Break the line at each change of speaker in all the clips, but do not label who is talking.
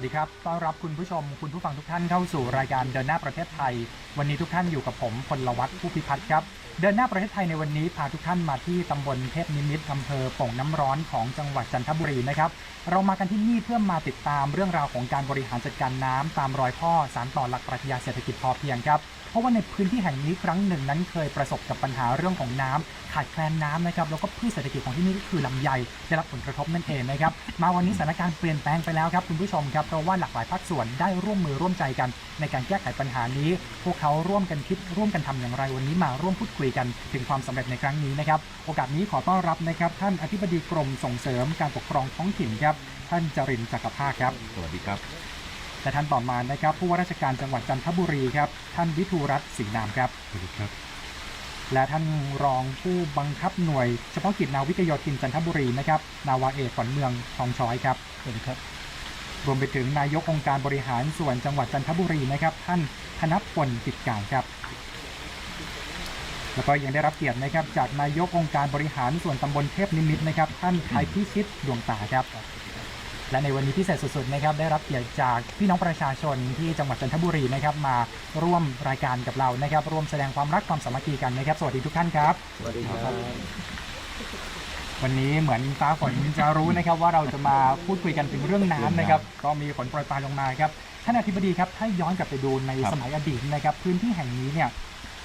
วัสดีครับ ต้อนรับคุณผู้ชม คุณผู้ฟังทุกท่านเข้าสู่รายการเดินหน้าประเทศไทย วันนี้ทุกท่านอยู่กับผมพลวัตผู้พิพัฒน์ครับ เดินหน้าประเทศไทยในวันนี้พาทุกท่านมาที่ตำบลเทพนิมิตรอำเภอโป่งน้ำร้อนของจังหวัดจันทบุรีนะครับ เรามากันที่นี่เพื่อมาติดตามเรื่องราวของการบริหารจัดการน้ำตามรอยพ่อสารต่อหลักปรัชญาเศรษฐกิจพอเพียงครับ เพราะว่าในพื้นที่แห่งนี้ครั้งหนึ่งนั้นเคยประสบกับปัญหาเรื่องของน้ำขาดแคลนน้ำนะครับแล้วก็พืชเศรษฐกิจของที่นี่ก็คือลำไยได้รับผลกระทบนั่นเองนะครับมาวันนี้สถานการณ์เปลี่ยนแปลงไปแล้วครับคุณผู้ชมครับเพราะว่าหลากหลายภาคส่วนได้ร่วมมือร่วมใจกัน ในการแก้ไขปัญหานี้ พวกเขาร่วมกันคิดร่วมกันทำอย่างไรวันนี้มาร่วมพูดคุยกัน ถึงความสำเร็จในครั้งนี้นะครับโอกาสนี้ขอต้อนรับนะครับท่านอธิบดีกรมส่งเสริมการปกครองท้องถิ่นครับท่านจรินทร์จักรภาคครับ
สวัสดีครับ
และท่านต่อมานะครับผู้ว่าราชการจังหวัดจันทบุรีครับท่านวิทูรัตน์ศรีนามครับ
สวัสดีครับ
และท่านรองผู้บังคับหน่วยเฉพาะกิจนาวิกโยธินจันทบุรีนะครับนาวาเอกขวัญเมืองทองช้อยครับ
สวัสดีครับ
รวมไปถึงนายกองค์การบริหารส่วนจังหวัดจันทบุรีนะครับ ท่านธนพลกิจการครับแล้วก็ยังได้รับเกียรตินะครับจากนายกองค์การบริหารส่วนตำบลเทพนิมิตรนะครับท่านไทยพิชิตดวงตาครับ และในวันนี้พิเศษสุดๆนะครับได้รับเกียรติจากพี่น้องประชาชนที่จังหวัดจันทบุรีนะครับมาร่วมรายการกับเรานะครับ ร่วมแสดงความรักความสามัคคีกันนะครับ สวัสดีทุกท่านครับ
สวัสดีครับ
วันนี้เหมือนฟ้าฝนจะรู้นะครับ ว่าเราจะมาพูดคุยกันถึงเรื่องน้ำนะครับก็มีฝนโปรยปลายลงมาครับท่านอธิบดีครับถ้าย้อนกลับไปดูใน
ครับ
สมัยอดีตนะครับ พื้นที่แห่งนี้เนี่ย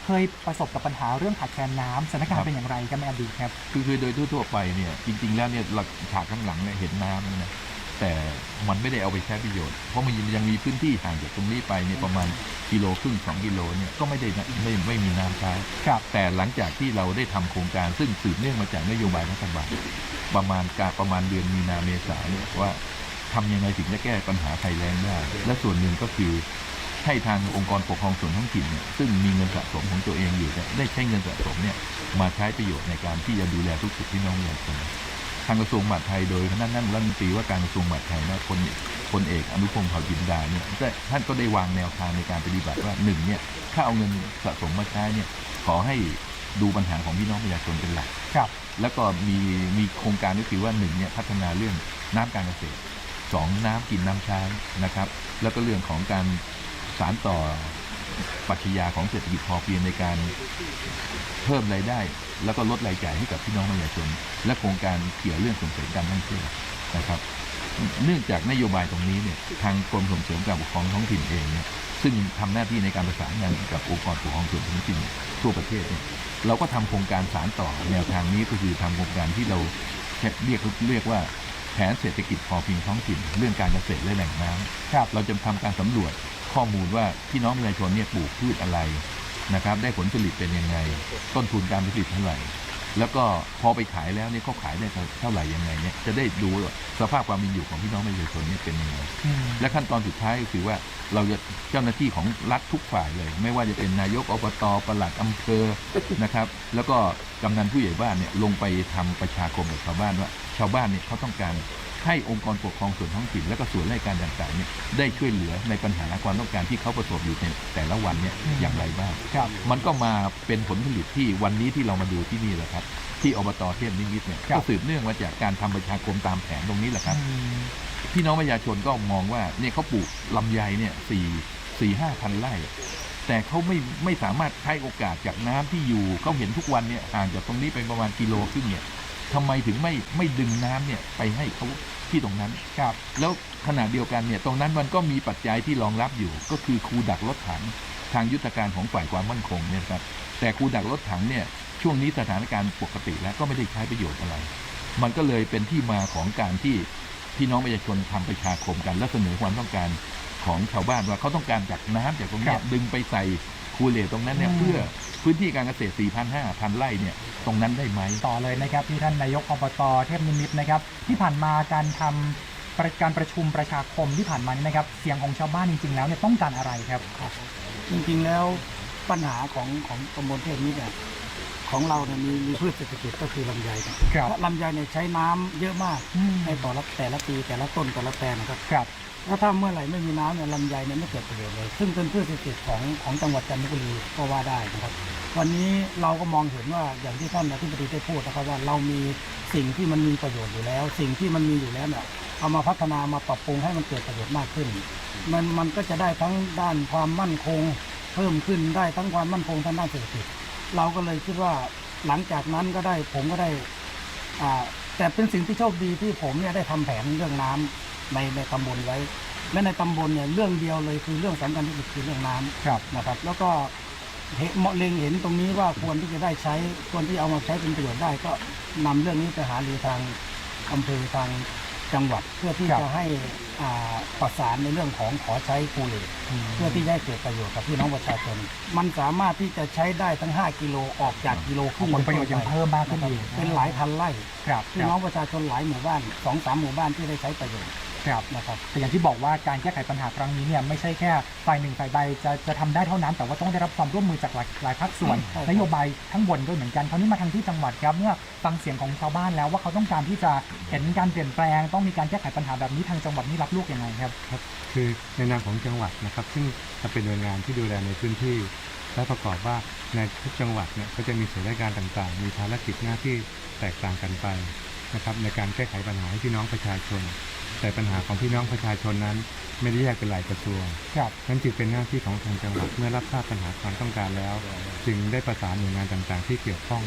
เคยประสบกับปัญหาเรื่องขาดแคลนน้ำสถานการ
ครั
ณ์
บ
เป็นอย่างไรครับในอดีตครับ
คือคือโดยทั่วๆไปเนี่ยจริง ๆ แล้วเนี่ยหลักฉากข้างหลังเนี่ยเห็นน้ำนะ แต่มันไม่ได้เอาไปใช้ประโยชน์ เพราะมันยังมีพื้นที่ห่างจากตรงนี้ไปเนี่ยประมาณกิโลครึ่งสองกิโลเนี่ยก็ไม่ได้นะไม่ไม่มีน้ำใช้
ครับ
แต่หลังจากที่เราได้ทำโครงการซึ่งสืบเนื่องมาจากนโยบายรัฐบาลประมาณการประมาณเดือนมีนาเมษาเนี่ยว่าทำยังไงถึงจะแก้ปัญหาภัยแล้งได้ และส่วนหนึ่งก็คือให้ทางองค์กรปกครองส่วนท้องถิ่นเนี่ยซึ่งมีเงินสะสมของตัวเองอยู่เนี่ยได้ใช้เงินสะสมเนี่ยมาใช้ประโยชน์ในการที่จะดูแลทุกสุขที่น้องประชาชน ทางกระทรวงมหาดไทยโดยคณะนั่นรัฐมนตรีว่าการกระทรวงมหาดไทยนะคนพลเอกอนุพงศ์เผ่าจินดาเนี่ยก็ท่านก็ได้วางแนวทางในการปฏิบัติว่าหนึ่งเนี่ยถ้าเอาเงินสะสมมาใช้เนี่ยขอให้ดูปัญหาของพี่น้องประชาชนเป็นหลัก
ครับ
แล้วก็มีมีโครงการก็คือว่าหนึ่งเนี่ยพัฒนาเรื่องน้ำการเกษตรสองน้ำกินน้ำใช้นะครับ แล้วก็เรื่องของการสารต่อ ปรัชญาของเศรษฐกิจพอเพียงในการเพิ่มรายได้ แล้วก็ลดรายจ่ายให้กับพี่น้องประชาชน และโครงการเกี่ยวเรื่องส่งเสริมการท่องเที่ยวนะครับ เนื่องจากนโยบายตรงนี้เนี่ยทางกรมส่งเสริมการปกครองท้องถิ่นเองเนี่ยซึ่งทำหน้าที่ในการประสานงานกับองค์กรปกครองส่วนท้องถิ่นทั่วประเทศเนี่ยเราก็ทำโครงการสารต่อแนวทางนี้ก็คือทำโครงการที่เราเรียกเรียกว่าแผนเศรษฐกิจพอเพียงท้องถิ่น เรื่องการเกษตรและแหล่งน้ำ
ครับ
เราจะทำการสำรวจ ข้อมูลว่าพี่น้องประชาชนเนี่ยปลูกพืชอะไรนะครับ ได้ผลผลิตเป็นยังไง ต้นทุนการผลิตเท่าไหร่ แล้วก็พอไปขายแล้วเนี่ยเขาขายได้เท่าไหร่ยังไงเนี่ยจะได้ดูว่าสภาพความเป็นอยู่ของพี่น้องประชาชนเนี่ยเป็นยังไง
อืม
และขั้นตอนสุดท้ายก็คือว่าเราจะเจ้าหน้าที่ของรัฐทุกฝ่ายเลย ไม่ว่าจะเป็นนายกอบตปลัดอำเภอนะครับ แล้วก็กำนันผู้ใหญ่บ้านเนี่ยลงไปทำประชาคมกับชาวบ้านว่า ชาวบ้านเนี่ยเขาต้องการ ให้องค์กรปกครองส่วนท้องถิ่นและก็ส่วนราชการต่างๆเนี่ยได้ช่วยเหลือในปัญหาความต้องการที่เขาประสบอยู่ในแต่ละวันเนี่ยอย่างไรบ้าง
ครับ
มันก็มาเป็นผลผลิตที่วันนี้ที่เรามาดูที่นี่แหละครับ ที่อบตเทพนิมิตรเนี่ย
ครับ
ก็สืบเนื่องมาจากการทำประชาคมตามแผนตรงนี้แหละครับ
อืม
พี่น้องประชาชนก็มองว่าเนี่ยเขาปลูกลำไยเนี่ยสี่สี่ห้าพันไร่แต่เขาไม่ไม่สามารถใช้โอกาสจากน้ำที่อยู่เขาเห็นทุกวันเนี่ยห่างจากตรงนี้ไปประมาณกิโลครึ่งเนี่ยทำไมถึงไม่ไม่ดึงน้ำเนี่ยไปให้เขา ที่ตรงนั้น
ครับ
แล้วขณะเดียวกันเนี่ยตรงนั้นมันก็มีปัจจัยที่รองรับอยู่ ก็คือคูดักรถถังทางยุทธการของฝ่ายความมั่นคงเนี่ยครับแต่คูดักรถถังเนี่ยช่วงนี้สถานการณ์ปกติแล้วก็ไม่ได้ใช้ประโยชน์อะไร มันก็เลยเป็นที่มาของการที่พี่น้องประชาชนทำประชาคมกันและเสนอความต้องการของชาวบ้านว่าเขาต้องการจากน้ำจากตรงเนี้
ค
ย
รับ
ดึงไปใส่คูเลตตรงนั้นเนี่ย
อืม
เพื่อ พื้นที่การเกษตร 4,500 ไร่เนี่ยตรงนั้นได้ไหม
ต่อเลยนะครับที่ท่านนายกอบตเทพนิมิตรนะครับ ที่ผ่านมาการทำประการประชุมประชาคมที่ผ่านมานี่นะครับ เสียงของชาวบ้านจริงๆแล้วเนี่ยต้องการอะไรครับ
จริงๆแล้วปัญหาของของตำบลเทพนี้เนี่ยของเราเนี่ยมีมีพืชเศรษฐกิจก็คือลำไยครับ
ครับ
และลำไยเนี่ยใช้น้ำเยอะมาก
อืม
ในต่อละแต่ละปีแต่ละต้นแต่ละแปลงนะครับ
ครับ
แล้วถ้าเมื่อไหร่ไม่มีน้ำเนี่ยลำไยเนี่ยไม่เกิดประโยชน์เลย ซึ่งเป็นพืชเศรษฐกิจของของจังหวัดจันทบุรีก็ว่าได้นะครับ วันนี้เราก็มองเห็นว่าอย่างที่ท่านอธิบดีได้พูดนะครับว่าเรามีสิ่งที่มันมีประโยชน์อยู่แล้ว สิ่งที่มันมีอยู่แล้วเนี่ยเอามาพัฒนามาปรับปรุงให้มันเกิดประโยชน์มากขึ้น มันมันก็จะได้ทั้งด้านความมั่นคง เพิ่มขึ้นได้ทั้งความมั่นคงทางด้านเศรษฐกิจเราก็เลยคิดว่าหลังจากนั้นก็ได้ผมก็ได้อ่าแต่เป็นสิ่งที่โชคดีที่ผมเนี่ยได้ทำแผนเรื่องน้ำในในตำบลไว้และในตำบลเนี่ยเรื่องเดียวเลยคือเรื่องสำคัญที่สุดคือเรื่องน้ำ
ครับ
นะครับ แล้วก็ เห็นเล็งเห็นตรงนี้ว่าควรที่จะได้ใช้ควรที่เอามาใช้เป็นประโยชน์ได้ ก็นำเรื่องนี้ไปหารือทางอำเภอทางจังหวัด เพื่อที่
ครับ
จะให้อ่าประสานในเรื่องของขอใช้คูเลต เพื่อที่จะให้เกิดประโยชน์กับพี่น้องประชาชน มันสามารถที่จะใช้ได้ทั้ง 5 กิโลออกจากกิโลครึ่ง
ผลประโยชน์ยังเพิ่มมากขึ้นอีก
เป็นหลายพันไร่
ครับ
พี่น้องประชาชนหลายหมู่บ้านสองสามหมู่บ้านที่ได้ใช้ประโยชน์
ครับ
นะครับ
แต่อย่างที่บอกว่าการแก้ไขปัญหาครั้งนี้เนี่ยไม่ใช่แค่ฝ่ายหนึ่งฝ่ายใดจะจะทำได้เท่านั้น แต่ว่าต้องได้รับความร่วมมือจากหลายหลายภาคส่วน
ใช่ครับ
นโยบายทั้งบนด้วยเหมือนกันคราวนี้มาทางที่จังหวัดครับเมื่อฟังเสียงของชาวบ้านแล้วว่าเขาต้องการที่จะเห็นการเปลี่ยนแปลง ต้องมีการแก้ไขปัญหาแบบนี้ทางจังหวัดนี่รับลูกยังไงครับ
ครับ คือในนามของจังหวัดนะครับ ซึ่งจะเป็นหน่วยงานที่ดูแลในพื้นที่ และประกอบว่าในทุกจังหวัดเนี่ยก็จะมีส่วนราชการต่างๆ มีภารกิจหน้าที่แตกต่างกันไปนะครับในการแก้ไขปัญหาให้พี่น้องประชาชน แต่ปัญหาของพี่น้องประชาชนนั้น ไม่ได้แยกเป็นหลายกระทรวง
ครับ
นั่นจึงเป็นหน้าที่ของทางจังหวัดเมื่อรับทราบปัญหาความต้องการแล้ว จึงได้ประสานหน่วยงานต่างๆ ที่เกี่ยวข้อง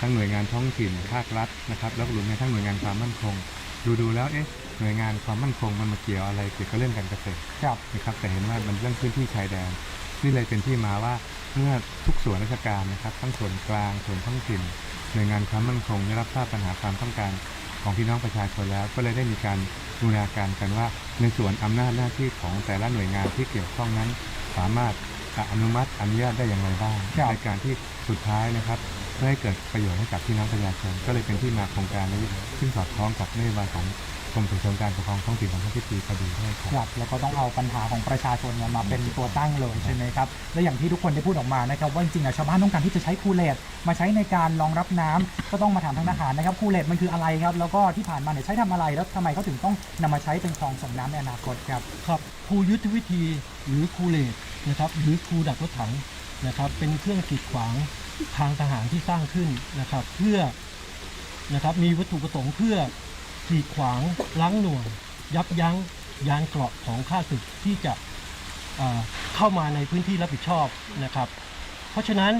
ทั้งหน่วยงานท้องถิ่นภาครัฐนะครับแล้วก็รวมทั้งหน่วยงานความมั่นคง ดูดูๆแล้วเอ๊ะหน่วยงานความมั่นคงมันมาเกี่ยวอะไรเกี่ยวกับเรื่องการเกษตร
ครับ
นะครับแต่เห็นว่ามันเรื่องพื้นที่ชายแดนนี่เลยเป็นที่มาว่าเมื่อทุกส่วนราชการนะครับ ทั้งส่วนกลางส่วนท้องถิ่น หน่วยงานความมั่นคงได้รับทราบปัญหาความต้องการ ของพี่น้องประชาชนแล้ว ก็เลยได้มีการบูรณาการกันว่า ในส่วนอำนาจหน้าที่ของแต่ละหน่วยงานที่เกี่ยวข้องนั้น สามารถอนุมัติอนุญาตได้อย่างไรบ้างในการที่สุดท้ายนะครับเพื่อให้เกิดประโยชน์ให้กับพี่น้องประชาชนก็เลยเป็นที่มาโครงการนี้ซึ่งสอดคล้องกับนโยบายของ รมส่งเสริมการปกครองท้องถิ่นของท่านทิบดีพอดีด้วยครับ
ครับแล้วก็ต้องเอาปัญหาของประชาชนเนี่ยมาเป็นตัวตั้งเลยใช่ไหมครับและอย่างที่ทุกคนได้พูดออกมานะครับว่าจริงๆอะชาวบ้านต้องการที่จะใช้คูเลตมาใช้ในการรองรับน้ำก็ต้องมาถามทางทหารนะครับคูเลตมันคืออะไรครับแล้วก็ที่ผ่านมาเนี่ยใช้ทำอะไรแล้วทำไมเขาถึงต้องนำมาใช้เป็นคลองส่งน้ำในอนาคตครับ
ครับครูยุทธวิธีหรือครูเลตนะครับหรือครูดักรถถังนะครับเป็นเครื่องกีดขวางทางทหารที่สร้างขึ้นนะครับเพื่อนะครับมีวัตถุประสงค์เพื่อ กีดขวางล้างหน่วงยับยั้งยานเกราะของข้าศึกที่จะเอ่อเข้ามาในพื้นที่รับผิดชอบนะครับ เพราะฉะนั้น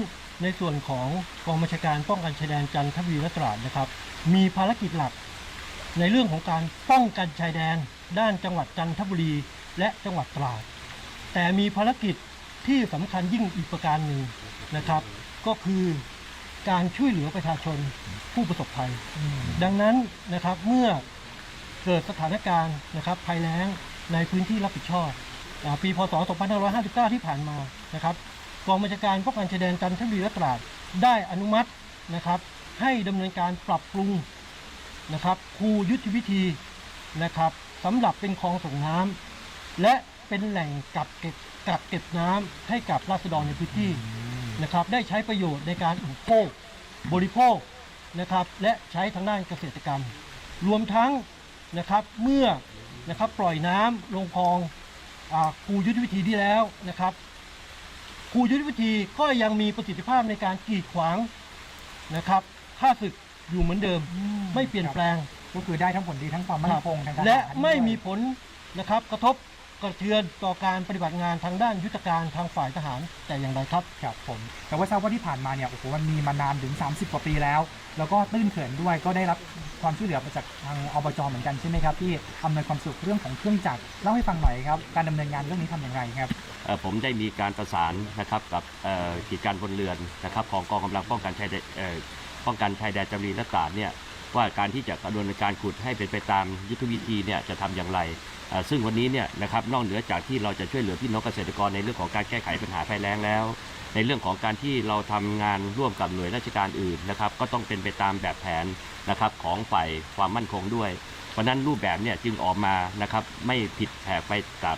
ในส่วนของกองบัญชาการป้องกันชายแดนจันทบุรีและตราดนะครับ มีภารกิจหลัก ในเรื่องของการป้องกันชายแดน ด้านจังหวัดจันทบุรีและจังหวัดตราด แต่มีภารกิจที่สำคัญยิ่งอีกประการหนึ่งนะครับ ก็คือ การช่วยเหลือประชาชนผู้ประสบภัย ดังนั้นนะครับเมื่อเกิดสถานการณ์นะครับภัยแล้งในพื้นที่รับผิดชอบอาปีพศ 2559 ที่ผ่านมานะครับกองบัญชาการป้องกันชายแดนจันทบุรีและตราดได้อนุมัตินะครับให้ดำเนินการปรับปรุงนะครับคูยุทธวิธีนะครับสำหรับเป็นคลองส่งน้ำและเป็นแหล่งกักเก็บกักเก็บน้ำให้กับราษฎรในพื้นที่ นะครับได้ใช้ประโยชน์ในการอุปโภคบริโภคนะครับและใช้ทางด้านเกษตรกรรม รวมทั้งนะครับเมื่อนะครับปล่อยน้ำลงคลองอาคูยุทธวิธีที่แล้วนะครับคูยุทธวิธีก็ยังมีประสิทธิภาพในการกีดขวางนะครับข้าศึกอยู่เหมือนเดิมไม่เปลี่ยนแปลง
ก็คือได้ทั้งผลดีทั้งความมั่นคงทางทหาร
และไม่มี
ด้วย
ผลนะครับกระทบ กระเทือนต่อการปฏิบัติงานทางด้านยุทธการทางฝ่ายทหารแต่อย่างใดครับ
ครับผมแต่ว่าทราบว่าที่ผ่านมาเนี่ยโอ้โหมันมีมานานถึง 30 กว่าปีแล้ว แล้วก็ตื้นเขินด้วยก็ได้รับความช่วยเหลือมาจากทางอบจเหมือนกันใช่ไหมครับที่อำนวยความสะดวกเรื่องของเครื่องจักรเล่าให้ฟังหน่อยครับการดำเนินงานเรื่องนี้ทำอย่างไรครับ
เอ่อผมได้มีการประสานนะครับกับเอ่อกิจการพลเรือนนะครับของกองกำลังป้องกันชายแดนเอ่อป้องกันชายแดนจำรีและตราดเนี่ย ว่าการที่จะดำเนินการขุดให้เป็นไปตามยุทธวิธีเนี่ยจะทำอย่างไร ซึ่งวันนี้เนี่ยนะครับนอกเหนือจากที่เราจะช่วยเหลือพี่น้องเกษตรกรในเรื่องของการแก้ไขปัญหาภัยแล้งแล้ว ในเรื่องของการที่เราทำงานร่วมกับหน่วยราชการอื่นนะครับก็ต้องเป็นไปตามแบบแผนนะครับของฝ่ายความมั่นคงด้วยเพราะนั้นรูปแบบเนี่ยจึงออกมานะครับไม่ผิดแผกไปจาก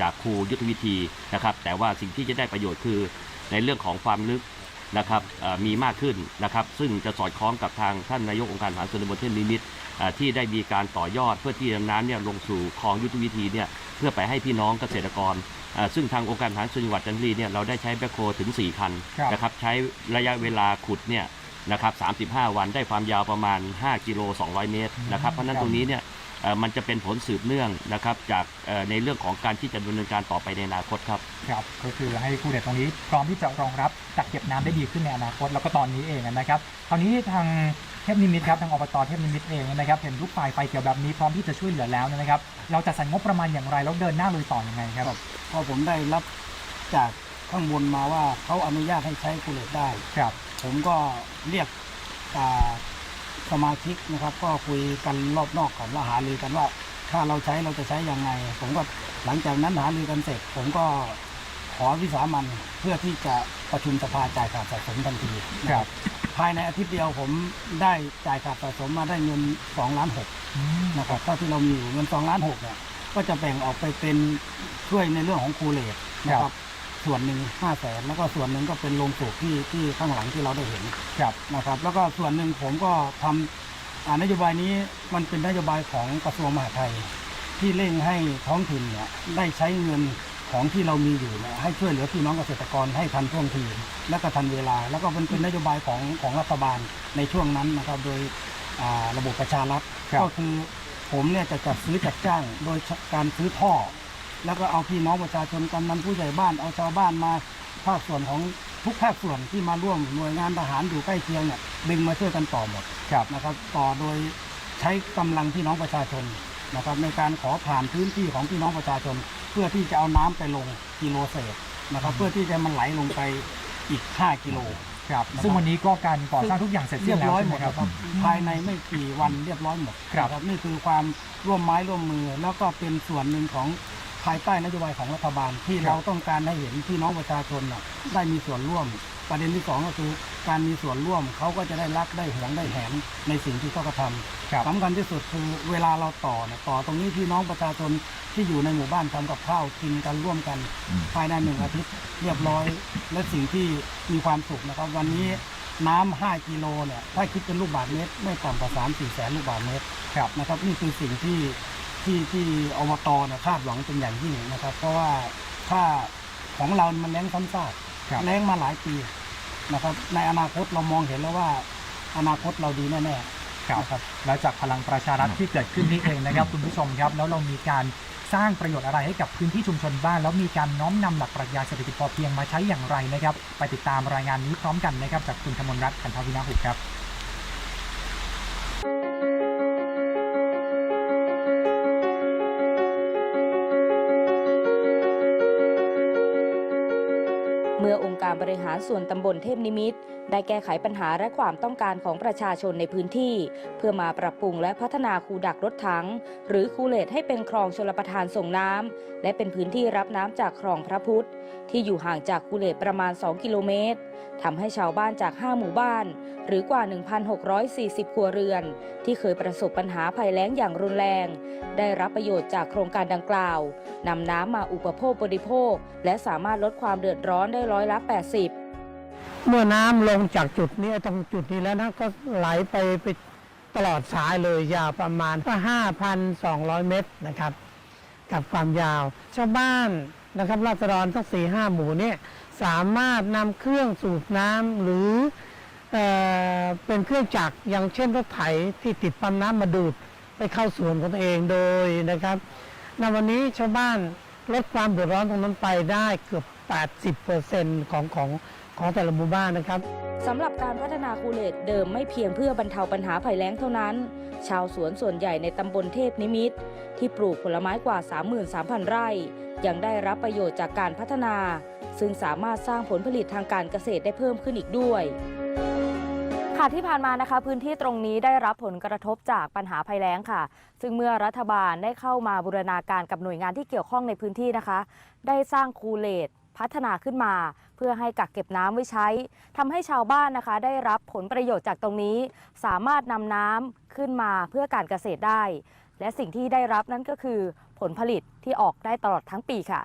จากครูยุทธวิธีนะครับแต่ว่าสิ่งที่จะได้ประโยชน์คือในเรื่องของความลึก นะครับเอ่อมีมากขึ้นนะครับ ซึ่งจะสอดคล้องกับทางท่านนายกองค์การมหาส่วนตำบลเทพนิมิตรเอ่อที่ได้มีการต่อยอดเพื่อที่นำน้ำเนี่ยลงสู่คลองยุทธวิธีเนี่ยเพื่อไปให้พี่น้องเกษตรกรเอ่อซึ่งทางองค์การมหาส่วนจังหวัดจันทบุรีเนี่ยเราได้ใช้แบคโฮถึง 4 คัน
ครับ
นะครับใช้ระยะเวลาขุดเนี่ยนะครับ35 วันได้ความยาวประมาณ 5 กิโล 200 เมตรนะครับเพราะฉะนั้นตรงนี้เนี่ยเอ่อ มันจะเป็นผลสืบเนื่องนะครับจากเอ่อในเรื่องของการที่จะดำเนินการต่อไปในอนาคตครับ
ครับก็คือให้คูเรตตรงนี้พร้อมที่จะรองรับกักเก็บน้ำได้ดีขึ้นในอนาคตแล้วก็ตอนนี้เองนะครับคราวนี้ทางเทพนิมิตครับทางอบตเทพนิมิตเองนะครับเห็นลูกไฟไฟเขียวแบบนี้พร้อมที่จะช่วยเหลือแล้วนะครับเราจะสรรงบประมาณอย่างไรแล้วเดินหน้าลุยต่อยังไงครับ
พอผมได้รับจากข้างบนมาว่าเขาอนุญาตให้ใช้คูเลตได้
ครับ
ผมก็เรียกอ่า สมาชิกนะครับ ก็คุยกันรอบนอกก่อนแล้วหารือกันว่า ถ้าเราใช้เราจะใช้ยังไง ผมก็หลังจากนั้นหารือกันเสร็จ ผมก็ขอวิสามันเพื่อที่จะประชุมสภาจ่ายขาดสะสมทันทีนะ
ค
ค
รั
รับบภายในอาทิตย์เดียวผมได้จ่ายขาดสะสมมาได้เงิน2ล้านหก
อืม
นะครับเท่าที่เรามีอยู่เงิน2ล้านหกเนี่ยก็จะแบ่งออกไปเป็นช่วยในเรื่องของคูเลตนะครับ ส่วนหนึ่งห้าแสนแล้วก็ส่วนหนึ่งก็เป็นโรงสูบที่ที่ข้างหลังที่เราได้เห็น
ครับ
นะครับ แล้วก็ส่วนหนึ่งผมก็ทำอ่านโยบายนี้มันเป็นนโยบายของกระทรวงมหาดไทย ที่เร่งให้ท้องถิ่นเนี่ยได้ใช้เงินของที่เรามีอยู่เนี่ยให้ช่วยเหลือพี่น้องเกษตรกรให้ทันท่วงทีและก็ทันเวลา แล้วก็มันเป็นนโยบายของของรัฐบาลในช่วงนั้นนะครับโดยอ่าระบบประชารัฐ
ครับ
ก็คือผมเนี่ยจะจัดซื้อจัดจ้างโดยการซื้อท่อ แล้วก็เอาพี่น้องประชาชนกำนันผู้ใหญ่บ้านเอาชาวบ้านมาภาคส่วนของทุกภาคส่วนที่มาร่วมหน่วยงานทหารอยู่ใกล้เคียงเนี่ยดึงมาช่วยกันต่อหมด
ครับ
นะครับ ต่อโดยใช้กำลังพี่น้องประชาชนนะครับ ในการขอผ่านพื้นที่ของพี่น้องประชาชน เพื่อที่จะเอาน้ำไปลงกิโลเศษนะครับ เพื่อที่จะมันไหลลงไปอีก 5 กิโล
ครับซึ่งวันนี้ก็การก่อสร้างทุกอย่างเสร็จ
เรี
สิ้
ย
น
บ
แล้ว
ร้อย
ใช่
ห
ไห
ม
ม
ด
ครับ
นะครับ ภายในไม่กี่วันเรียบร้อยหมด
ครับ
นะนี่คือความร่วมไม้ร่วมมือแล้วก็เป็นส่วนหนึ่งของ ภายใต้นโยบายของรัฐบาลที่
ครับ
เราต้องการให้เห็นพี่น้องประชาชนน่ะได้มีส่วนร่วม ประเด็นที่สองก็คือการมีส่วนร่วมเขาก็จะได้รักได้หวงได้แหนในสิ่งที่เขากระทำ
ครับ
สำคัญที่สุดคือเวลาเราต่อเนี่ยต่อตรงนี้พี่น้องประชาชนที่อยู่ในหมู่บ้านทำกับข้าวกินกันร่วมกัน
อืม
ภายในหนึ่งอาทิตย์เรียบร้อย และสิ่งที่มีความสุขนะครับ วันนี้น้ำ5กิโลเนี่ยถ้าคิดเป็นลูกบาศก์เมตร ไม่ต่ำกว่า3 4แสนลูกบาศก์เมตร
ครับ
นะครับนี่คือสิ่งที่ ที่ที่อบตเนี่ยคาดหวังเป็นอย่างยิ่งนะครับ เพราะว่าถ้าของเรามันแรงซ้ำซาก
ครับ
แรงมาหลายปีนะครับ ในอนาคตเรามองเห็นแล้วว่า อนาคตเราดีแน่ๆ
ครับ
นะครับ
แล้วจากพลังประชารัฐที่เกิดขึ้นนี่เองนะครับ คุณผู้ชมครับแล้วเรามีการสร้างประโยชน์อะไรให้กับพื้นที่ชุมชนบ้าน แล้วมีการน้อมนำหลักปรัชญาเศรษฐกิจพอเพียงมาใช้อย่างไรนะครับ ไปติดตามรายงานนี้พร้อมกันนะครับจากคุณธมลรัตน์ขันทวินาหุกครับ
เมื่อองค์การบริหารส่วนตำบลเทพนิมิตได้แก้ไขปัญหาและความต้องการของประชาชนในพื้นที่ เพื่อมาปรับปรุงและพัฒนาคูดักรถถัง หรือคูเลตให้เป็นคลองชลประทานส่งน้ำและเป็นพื้นที่รับน้ำจากคลองพระพุทธ ที่อยู่ห่างจากคูเลตประมาณ 2 กิโลเมตรทำให้ชาวบ้านจาก 5 หมู่บ้าน หรือกว่า 1,640 ครัวเรือน ที่เคยประสบปัญหาภัยแล้งอย่างรุนแรง ได้รับประโยชน์จากโครงการดังกล่าวนำน้ำมาอุปโภคบริโภค และสามารถลดความเดือดร้อนได้ร้อยละ 80
เมื่อน้ำลงจากจุดนี้ตรงจุดนี้แล้วนะก็ไหลไปไปตลอดสายเลยยาวประมาณก็5,200 เมตรนะครับ กับความยาว ชาวบ้านนะครับราษฎรทั้งสี่ห้าหมู่เนี่ยสามารถนำเครื่องสูบน้ำหรือเออเป็นเครื่องจักรอย่างเช่นรถไถที่ติดปั๊มน้ำมาดูดไปเข้าสวนของตัวเองโดยนะครับในวันนี้ชาวบ้านลดความเดือดร้อนตรงนั้นไปได้เกือบ 80%ของของของแต่ละหมู่บ้านนะครับ
สำหรับการพัฒนาคูเลตเดิมไม่เพียงเพื่อบรรเทาปัญหาภัยแล้งเท่านั้น ชาวสวนส่วนใหญ่ในตำบลเทพนิมิตรที่ปลูกผลไม้กว่า 33,000 ไร่ ยังได้รับประโยชน์จากการพัฒนา ซึ่งสามารถสร้างผลผลิตทางการเกษตรได้เพิ่มขึ้นอีกด้วย
ค่ะที่ผ่านมานะคะพื้นที่ตรงนี้ได้รับผลกระทบจากปัญหาภัยแล้งค่ะ ซึ่งเมื่อรัฐบาลได้เข้ามาบูรณาการกับหน่วยงานที่เกี่ยวข้องในพื้นที่นะคะ ได้สร้างคูเลต พัฒนาขึ้นมา เพื่อให้กักเก็บน้ำไว้ใช้ทำให้ชาวบ้านนะคะได้รับผลประโยชน์จากตรงนี้ สามารถนำน้ำขึ้นมาเพื่อการเกษตรได้ และสิ่งที่ได้รับนั่นก็คือผลผลิตที่ออกได้ตลอดทั้งปีค่ะ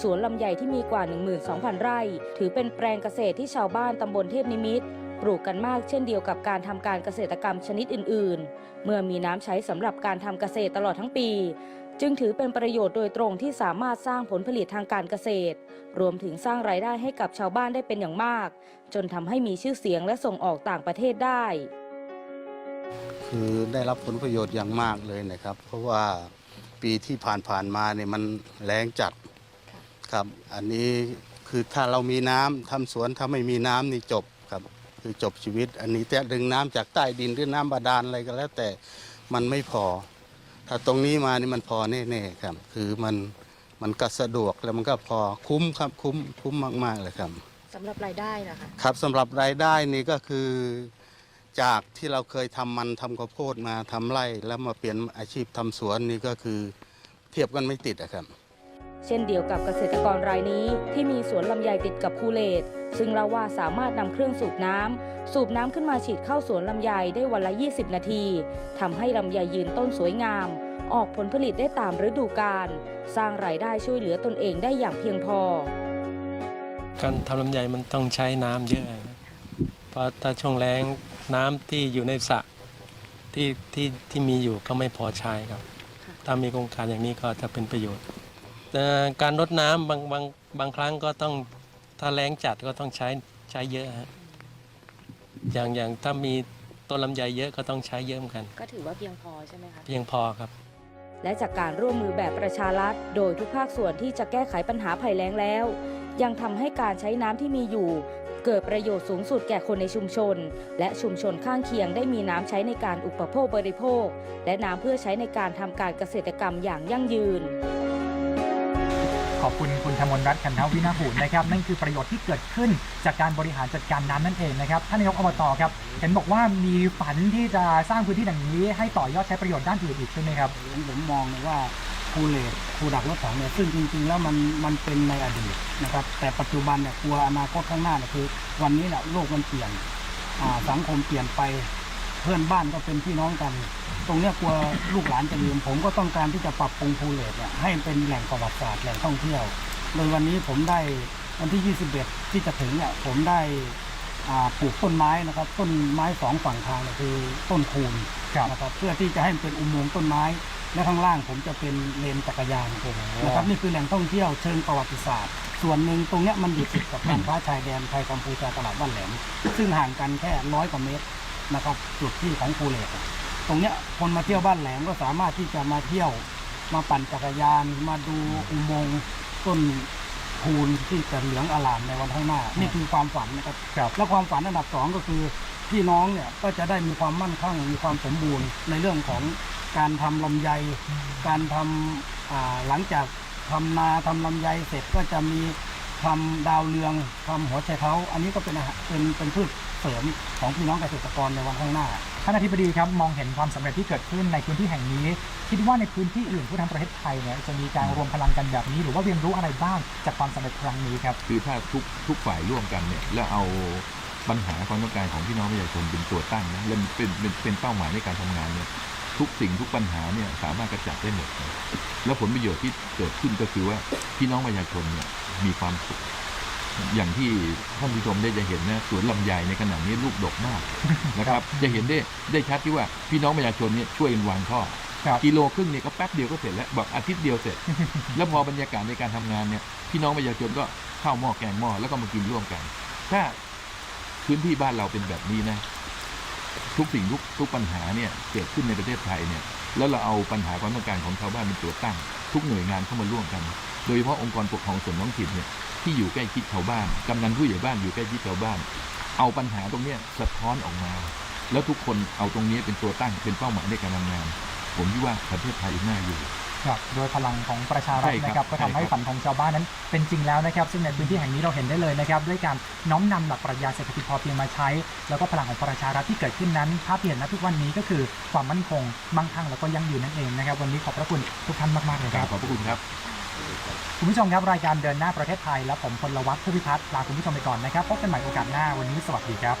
สวนลำไยที่มีกว่า 12,000 ไร่ ถือเป็นแปลงเกษตรที่ชาวบ้านตำบลเทพนิมิตปลูกกันมากเช่นเดียวกับการทำการเกษตรกรรมชนิดอื่น ๆ เมื่อมีน้ำใช้สำหรับการทำเกษตรตลอดทั้งปี จึงถือเป็นประโยชน์โดยตรงที่สามารถสร้างผลผลิตทางการเกษตร รวมถึงสร้างรายได้ให้กับชาวบ้านได้เป็นอย่างมาก จนทำให้มีชื่อเสียงและส่งออกต่างประเทศได้
คือได้รับผลประโยชน์อย่างมากเลยนะครับ เพราะว่าปีที่ผ่านๆมาเนี่ยมันแรงจัดครับ อันนี้คือถ้าเรามีน้ำทำสวนถ้าไม่มีน้ำนี่จบครับ คือจบชีวิต อันนี้แต่ดึงน้ำจากใต้ดินหรือน้ำบาดาลอะไรก็แล้วแต่มันไม่พอ ถ้าตรงนี้มานี่มันพอแน่ๆครับ คือมันมันก็สะดวกแล้วมันก็พอคุ้มครับคุ้มคุ้มมากๆเลยครับ
สำหรับรายได้นะคะ
ครับสำหรับรายได้นี่ก็คือจากที่เราเคยทำมันทำข้าวโพดมาทำไร่ แล้วมาเปลี่ยนอาชีพทำสวนนี่ก็คือเทียบกันไม่ติดอะครับ
เช่นเดียวกับเกษตรกรรายนี้ที่มีสวนลำไยติดกับคูเลตซึ่งเล่าว่าสามารถนำเครื่องสูบน้ำสูบน้ำขึ้นมาฉีดเข้าสวนลำไยได้วันละ 20 นาทีทำให้ลำไยยืนต้นสวยงาม ออกผลผลิตได้ตามฤดูกาลสร้างรายได้ช่วยเหลือตนเองได้อย่างเพียงพอ
การทำลำไยมันต้องใช้น้ำเยอะนะเพราะถ้าช่วงแล้งน้ำที่อยู่ในสระที่ที่ที่มีอยู่ก็ไม่พอใช้ครับ ถ้ามีโครงการอย่างนี้ก็จะเป็นประโยชน์ แต่การรดน้ำบางบางบางครั้งก็ต้องถ้าแรงจัดก็ต้องใช้ใช้เยอะฮะอย่างอย่างถ้ามีต้นลำไยเยอะก็ต้องใช้เยอะเหมือนกัน
ก็ถือว่าเพียงพอใช่ไหมคะ
เพียงพอครับ
และจากการร่วมมือแบบประชารัฐ โดยทุกภาคส่วนที่จะแก้ไขปัญหาภัยแล้งแล้ว ยังทำให้การใช้น้ำที่มีอยู่ เกิดประโยชน์สูงสุดแก่คนในชุมชน และชุมชนข้างเคียงได้มีน้ำใช้ในการอุปโภคบริโภค และน้ำเพื่อใช้ในการทำการเกษตรกรรมอย่างยั่งยืน
ขอบคุณคุณธมนรัตน์ขันทวินาหูนนะครับนั่นคือประโยชน์ที่เกิดขึ้นจากการบริหารจัดการน้ำนั่นเองนะครับท่านนายกอบตครับเห็นบอกว่ามีฝันที่จะสร้างพื้นที่อย่างนี้ ให้ต่อยอดใช้ประโยชน์ด้านอื่นอีกใช่ไหมครับ
ผมมองเลยว่าคูเลตคูดักรถถังเนี่ยซึ่งจริงๆ แล้วมันมันเป็นในอดีตนะครับแต่ปัจจุบันเนี่ยกลัวอนาคตข้างหน้าเนี่ยคือ วันนี้เนี่ยโลกมันเปลี่ยนสังคมเปลี่ยนไปเพื่อนบ้านก็เป็นพี่น้องกัน ตรงเนี้ยกลัวลูกหลานจะลืม ผมก็ต้องการที่จะปรับปรุงภูเลตเนี่ยให้เป็นแหล่งประวัติศาสตร์แหล่งท่องเที่ยว โดยวันนี้ผมได้วันที่ 21 ที่จะถึงเนี่ยผมได้อ่าปลูกต้นไม้นะครับ ต้นไม้สองฝั่งทางเนี่ยคือต้นคูน
ครับ
นะครับเพื่อที่จะให้มันเป็นอุโมงค์ต้นไม้ และข้างล่างผมจะเป็นเลนจักรยานนะครับนี่คือแหล่งท่องเที่ยวเชิงประวัติศาสตร์ ส่วนหนึ่งตรงเนี้ยมันอยู่ติดกับการค้าชายแดนไทยกัมพูชาตลาดบ้านแหลมซึ่งห่างกันแค่ร้อยกว่าเมตรนะครับจุดที่ของภูเลตอะ ตรงเนี้ยคนมาเที่ยวบ้านแหลมก็สามารถที่จะมาเที่ยวมาปั่นจักรยานมาดูอุโมงค์ต้นคูนที่จะเหลืองอลามในวันข้างหน้า นี่คือความฝันนะครับ
ครับ
และความฝันอันดับสองก็คือพี่น้องเนี่ยก็จะได้มีความมั่นคงมีความสมบูรณ์ในเรื่องของการทำลำไย การทำอ่าหลังจากทำนาทำลำไยเสร็จก็จะมีทำดาวเรืองทำหัวไชเท้า อันนี้ก็เป็นอาหารเป็นเป็นพืชเสริมของพี่น้องเกษตรกรในวันข้างหน้า
ท่านอธิบดีครับมองเห็นความสำเร็จที่เกิดขึ้นในพื้นที่แห่งนี้ คิดว่าในพื้นที่อื่นผู้ทำประเทศไทยเนี่ยจะมีการรวมพลังกันแบบนี้ หรือว่าเรียนรู้อะไรบ้างจากความสำเร็จครั้งนี้ครับ
คือถ้าทุกทุกฝ่ายร่วมกันเนี่ยแล้วเอาปัญหาความต้องการของพี่น้องประชาชนเป็นตัวตั้งนะและเป็นเป็นเป็นเป้าหมายในการทำงานเนี่ยทุกสิ่งทุกปัญหาเนี่ยสามารถกระจัดได้หมดแล้วผลประโยชน์ที่เกิดขึ้นก็คือว่าพี่น้องประชาชนเนี่ยมีความสุข อย่างที่ท่านผู้ชมได้จะเห็นนะสวนลำไยในขณะนี้ลูกดกมากนะครับ จะเห็นได้ได้ชัดที่ว่าพี่น้องประชาชนเนี่ยช่วยกันวางท่อ
ครับ
กิโลครึ่งเนี่ยก็แป๊บเดียวก็เสร็จแล้วบอกอาทิตย์เดียวเสร็จ แล้วพอบรรยากาศในการทำงานเนี่ยพี่น้องประชาชนก็เข้าวหม้อแกงหม้อแล้วก็มากินร่วมกัน ถ้าพื้นที่บ้านเราเป็นแบบนี้นะ ทุกสิ่งทุกทุกปัญหาเนี่ยเกิดขึ้นในประเทศไทยเนี่ย แล้วเราเอาปัญหาความต้องการของชาวบ้านเป็นตัวตั้ง ทุกหน่วยงานเข้ามาร่วมกัน โดยเฉพาะองค์กรปกครองส่วนท้องถิ่นเนี่ยที่อยู่ใกล้ชิดชาวบ้านกำนันผู้ใหญ่บ้านอยู่ใกล้ชิดชาวบ้าน เอาปัญหาตรงเนี้ยสะท้อนออกมา แล้วทุกคนเอาตรงนี้เป็นตัวตั้งเป็นเป้าหมายในการทำงาน ผมคิดว่าประเทศไทยน่าอยู่
ครับโดยพลังของประชารัฐ
ใช่ครับ
นะครับก็ทำให้
ใช่ครับ
ฝันของชาวบ้านนั้น เป็นจริงแล้วนะครับ ซึ่งในพื้นที่แห่งนี้เราเห็นได้เลยนะครับ ด้วยการน้อมนำหลักปรัชญาเศรษฐกิจพอเพียงมาใช้ แล้วก็พลังของประชารัฐที่เกิดขึ้นนั้นภาพที่เห็นณทุกวันนี้ก็คือความมั่นคงมั่งคั่งแล้วก็ยั่งยืนนั่นเองนะครับ วันนี้ขอบพระคุณทุกท่านมากๆเลย
ก
ค
รา
รั
บบขอบพระคุณครับ
คุณผู้ชมครับรายการเดินหน้าประเทศไทยและผมพลวัตผู้พิพัฒน์ลาคุณผู้ชมไปก่อนนะครับ พบกันใหม่โอกาสหน้าวันนี้สวัสดีครับ